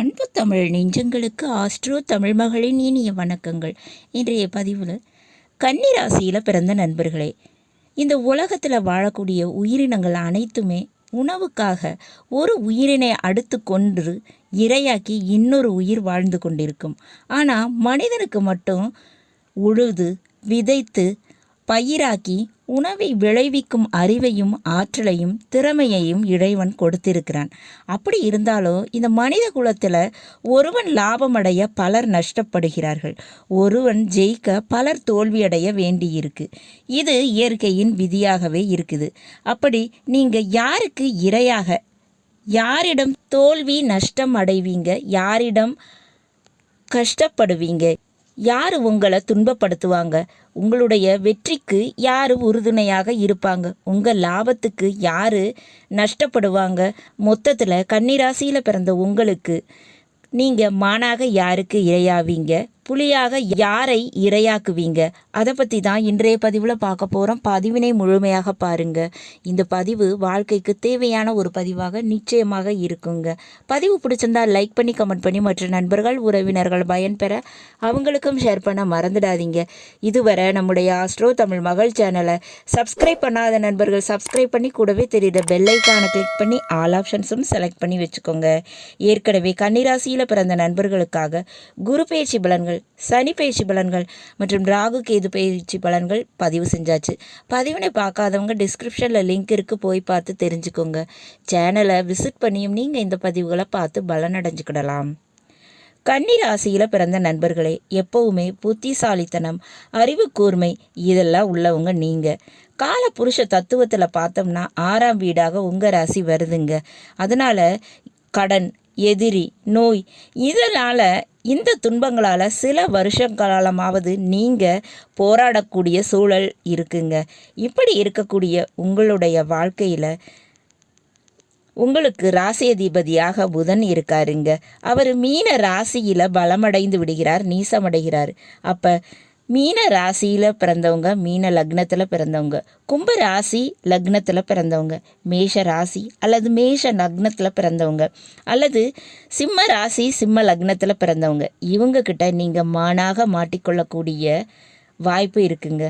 அன்பு தமிழ் நெஞ்சங்களுக்கு ஆஸ்ட்ரோ தமிழ் மகளின் இனிய வணக்கங்கள். இன்றைய பதிவில் கன்னிராசியில் பிறந்த நண்பர்களே இந்த உலகத்தில் வாழக்கூடிய உயிரினங்கள் அனைத்துமே உணவுக்காக ஒரு உயிரினை அடுத்து கொன்று இரையாக்கி இன்னொரு உயிர் வாழ்ந்து கொண்டிருக்கும். ஆனால் மனிதனுக்கு மட்டும் உழுது விதைத்து பயிராக்கி உணவை விளைவிக்கும் அறிவையும் ஆற்றலையும் திறமையையும் இறைவன் கொடுத்திருக்கிறான். அப்படி இருந்தாலும் இந்த மனித குலத்தில் ஒருவன் லாபமடைய பலர் நஷ்டப்படுகிறார்கள். ஒருவன் ஜெயிக்க பலர் தோல்வியடைய வேண்டியிருக்கு. இது இயற்கையின் விதியாகவே இருக்குது. அப்படி நீங்கள் யாருக்கு இரையாக யாரிடம் தோல்வி நஷ்டம் அடைவீங்க யாரிடம் கஷ்டப்படுவீங்க யார் உங்களை துன்பப்படுத்துவாங்க? உங்களுடைய வெற்றிக்கு யார் உறுதுணையாக இருப்பாங்க? உங்கள் லாபத்துக்கு யார் நஷ்டப்படுவாங்க? மொத்தத்தில் கன்னிராசியில் பிறந்த உங்களுக்கு நீங்கள் மானாக யாருக்கு இரையாவீங்க? புலியாக யாரை இரையாக்குவீங்க? அதை பற்றி தான் இன்றைய பதிவில் பார்க்க போகிறோம் பதிவினை முழுமையாக பாருங்க. இந்த பதிவு வாழ்க்கைக்கு தேவையான ஒரு பதிவாக நிச்சயமாக இருக்குங்க. பதிவு பிடிச்சிருந்தா லைக் பண்ணி கமெண்ட் பண்ணி மற்ற நண்பர்கள் உறவினர்கள் பயன்பெற அவங்களுக்கும் ஷேர் பண்ண மறந்துடாதீங்க. இதுவரை நம்முடைய ஆஸ்ட்ரோ தமிழ் மகள் சேனலை சப்ஸ்கிரைப் பண்ணாத நண்பர்கள் சப்ஸ்கிரைப் பண்ணி கூடவே தெரியுற பெல்லைக்கான கிளிக் பண்ணி ஆல் ஆப்ஷன்ஸும் செலக்ட் பண்ணி வச்சுக்கோங்க. ஏற்கனவே கன்னிராசியில் பிறந்த நண்பர்களுக்காக குரு பயிற்சி பலன்கள் சனி பயிற்சி பலன்கள் மற்றும் ராகு கேது பயிற்சி பலன்கள் பதிவு செஞ்சாச்சு. பதிவினை பார்க்காதவங்க டிஸ்கிரிப்ஷனில் லிங்க் இருக்குது போய் பார்த்து தெரிஞ்சுக்கோங்க. சேனலை விசிட் பண்ணியும் நீங்கள் இந்த பதிவுகளை பார்த்து பலனடைஞ்சுக்கிடலாம். கன்னி ராசியில் பிறந்த நண்பர்களே எப்பவுமே புத்திசாலித்தனம் அறிவு கூர்மை இதெல்லாம் உள்ளவங்க நீங்கள் கால புருஷ தத்துவத்தில் பார்த்தோம்னா ஆறாம் வீடாக உங்கள் ராசி வருதுங்க. அதனால் கடன் எதிரி நோய் இதனால் இந்த துன்பங்களால் சில வருஷ காலமாவது நீங்கள் போராடக்கூடிய சூழல் இருக்குங்க. இப்படி இருக்கக்கூடிய உங்களுடைய வாழ்க்கையில் உங்களுக்கு ராசி அதிபதியாக புதன் இருக்காருங்க. அவர் மீன ராசியில் பலமடைந்து விடுகிறார் நீசமடைகிறார். அப்போ மீன ராசியில் பிறந்தவங்க மீன லக்னத்தில் பிறந்தவங்க கும்ப ராசி லக்னத்தில் பிறந்தவங்க மேஷ ராசி அல்லது மேஷ லக்னத்தில் பிறந்தவங்க அல்லது சிம்ம ராசி சிம்ம லக்னத்தில் பிறந்தவங்க. இவங்கக்கிட்ட நீங்கள் மானாக மாட்டிக்கொள்ளக்கூடிய வாய்ப்பு இருக்குங்க.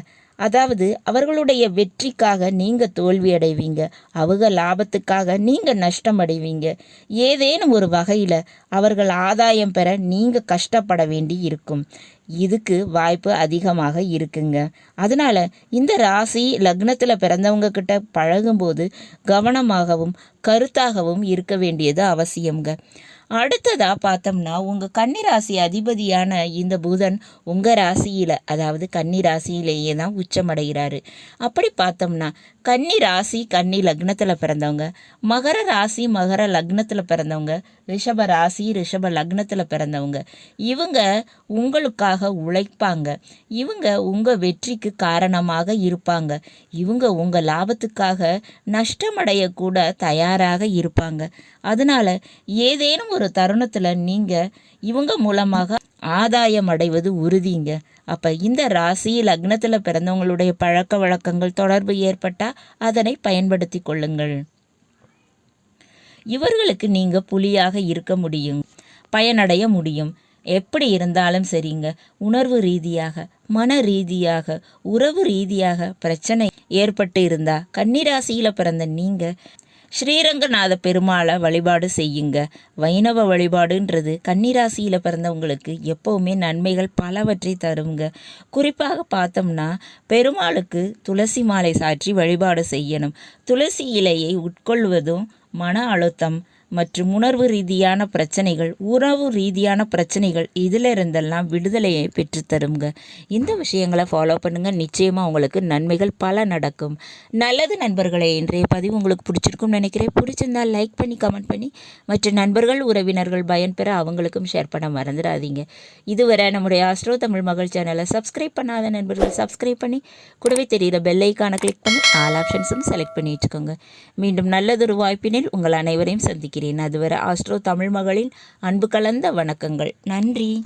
அதாவது அவர்களுடைய வெற்றிக்காக நீங்கள் தோல்வி அடைவீங்க அவங்க லாபத்துக்காக நீங்கள் நஷ்டம் அடைவீங்க ஏதேனும் ஒரு வகையில் அவர்கள் ஆதாயம் பெற நீங்கள் கஷ்டப்பட வேண்டி இருக்கும். இதுக்கு வாய்ப்பு அதிகமாக இருக்குங்க. அதனால் இந்த ராசி லக்னத்தில் பிறந்தவங்க கிட்ட பழகும்போது கவனமாகவும் கருத்தாகவும் இருக்க வேண்டியது அவசியம்ங்க. அடுத்ததாக பார்த்தோம்னா உங்கள் கன்னிராசி அதிபதியான இந்த புதன் உங்கள் ராசியில் அதாவது கன்னி ராசியிலேயே தான் உச்சமடைகிறாரு. அப்படி பார்த்தோம்னா கன்னி ராசி கன்னி லக்னத்தில் பிறந்தவங்க மகர ராசி மகர லக்னத்தில் பிறந்தவங்க ரிஷப ராசி ரிஷப லக்னத்தில் பிறந்தவங்க இவங்க உங்களுக்காக உழைப்பாங்க. இவங்க உங்கள் வெற்றிக்கு காரணமாக இருப்பாங்க. இவங்க உங்கள் லாபத்துக்காக நஷ்டமடையக்கூட தயாராக இருப்பாங்க. அதனால் ஏதேனும் ஒரு தருணத்தில் நீங்கள் இவங்க மூலமாக ஆதாயம் அடைவது உறுதிங்க. அப்போ இந்த ராசி லக்னத்தில் பிறந்தவங்களுடைய பழக்க வழக்கங்கள் தொடர்பு ஏற்பட்டால் அதனை பயன்படுத்தி கொள்ளுங்கள். இவர்களுக்கு நீங்கள் புலியாக இருக்க முடியும் பயனடைய முடியும். எப்படி இருந்தாலும் சரிங்க. உணர்வு ரீதியாக மன ரீதியாக உறவு ரீதியாக பிரச்சனை ஏற்பட்டு இருந்தா கன்னிராசியில் பிறந்த நீங்கள் ஸ்ரீரங்கநாத பெருமாளை வழிபாடு செய்யுங்க. வைணவ வழிபாடுன்றது கன்னிராசியில் பிறந்தவங்களுக்கு எப்போவுமே நன்மைகள் பலவற்றை தருங்க. குறிப்பாக பார்த்தோம்னா பெருமாளுக்கு துளசி மாலை சாற்றி வழிபாடு செய்யணும். துளசி இலையை உட்கொள்வதும் மன அழுத்தம் மற்றும் உணர்வு ரீதியான பிரச்சனைகள் உறவு ரீதியான பிரச்சனைகள் இதில் இருந்தெல்லாம் விடுதலையை பெற்றுத்தருங்க இந்த விஷயங்களை ஃபாலோ பண்ணுங்கள் நிச்சயமாக உங்களுக்கு நன்மைகள் பல நடக்கும். நல்லது நண்பர்களே இன்றைய பதிவு உங்களுக்கு பிடிச்சிருக்கும்னு நினைக்கிறேன். பிடிச்சிருந்தால் லைக் பண்ணி கமெண்ட் பண்ணி மற்ற நண்பர்கள் உறவினர்கள் பயன்பெற அவங்களுக்கும் ஷேர் பண்ண மறந்துடாதீங்க. இதுவரை நம்முடைய ஆஸ்ட்ரோ தமிழ் மகள் சேனலை சப்ஸ்கிரைப் பண்ணாத நண்பர்கள் சப்ஸ்கிரைப் பண்ணி கூடவே தெரிகிற பெல்லைக்கான கிளிக் பண்ணி ஆல் ஆப்ஷன்ஸும் செலக்ட் பண்ணி வச்சுக்கோங்க மீண்டும் நல்லதொரு வாய்ப்பினில் உங்கள் அனைவரையும் சந்திக்கிறேன். இருக்கிறேன் அதுவரை ஆஸ்ட்ரோ தமிழ் மகளின் அன்பு கலந்த வணக்கங்கள். நன்றி.